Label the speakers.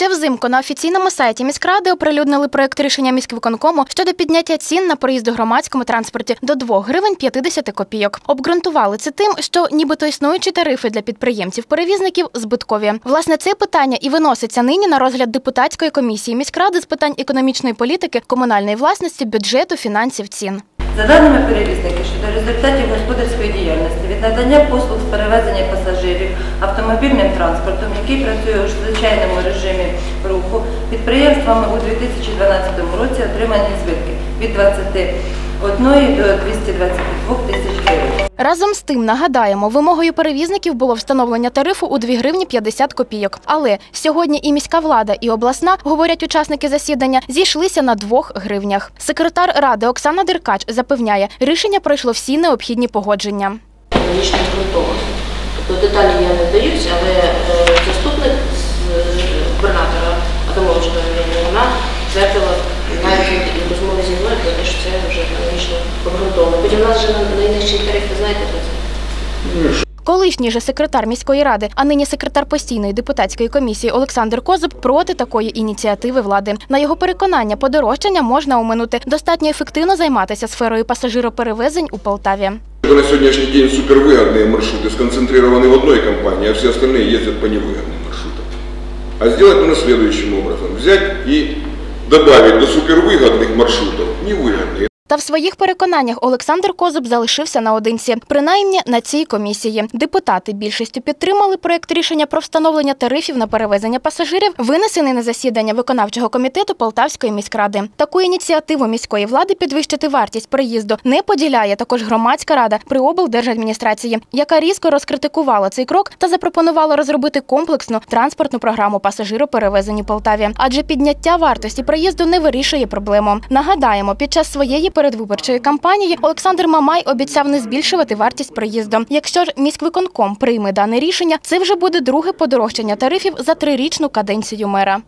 Speaker 1: Ще взимку на офіційному сайті міськради оприлюднили проект рішення міськвиконкому щодо підняття цін на проїзд у громадському транспорті до 2 гривень 50 копійок. Обґрунтували це тим, що нібито існуючі тарифи для підприємців-перевізників збиткові. Власне, це питання і виноситься нині на розгляд депутатської комісії міськради з питань економічної політики, комунальної власності, бюджету, фінансів, цін.
Speaker 2: За даними перевізників, щодо результатів господарської діяльності від надання послуг з перевезення пасажирів автомобільним транспортом, який працює у звичайному режимі руху, підприємствами у 2012 році отримані збитки від 21 до 222 тисяч гривень.
Speaker 1: Разом з тим нагадаємо, вимогою перевізників було встановлення тарифу у 2 гривні 50 копійок. Але сьогодні і міська влада, і обласна, говорять учасники засідання, зійшлися на 2 гривнях. Секретар ради Оксана Деркач запевняє, рішення пройшло всі необхідні погодження.
Speaker 3: Рішення обґрунтовано. Тобто деталі я не вдаюсь, але обґрунтовано. Потім у нас вже на- найнижчий тариф, ви знаєте про це?
Speaker 1: Колишній же секретар міської ради, а нині секретар постійної депутатської комісії Олександр Козуб проти такої ініціативи влади. На його переконання, подорожчання можна оминути. Достатньо ефективно займатися сферою пасажироперевезень у Полтаві.
Speaker 4: Это на сегодняшний день супервыгодные маршруты сконцентрированы в одной компании, а все остальные ездят по невыгодным маршрутам. А сделать нужно следующим образом. Взять и добавить до супервыгодных маршрутов невыгодные.
Speaker 1: Та в своїх переконаннях Олександр Козуб залишився наодинці, принаймні на цій комісії. Депутати більшістю підтримали проект рішення про встановлення тарифів на перевезення пасажирів, винесений на засідання виконавчого комітету Полтавської міськради. Таку ініціативу міської влади підвищити вартість проїзду не поділяє також громадська рада при облдержадміністрації, яка різко розкритикувала цей крок та запропонувала розробити комплексну транспортну програму пасажироперевезень у Полтаві. Адже підняття вартості проїзду не вирішує проблему. Нагадаємо, під час своєї передвиборчої кампанії Олександр Мамай обіцяв не збільшувати вартість проїзду. Якщо ж міськвиконком прийме дане рішення, це вже буде друге подорожчання тарифів за трирічну каденцію мера.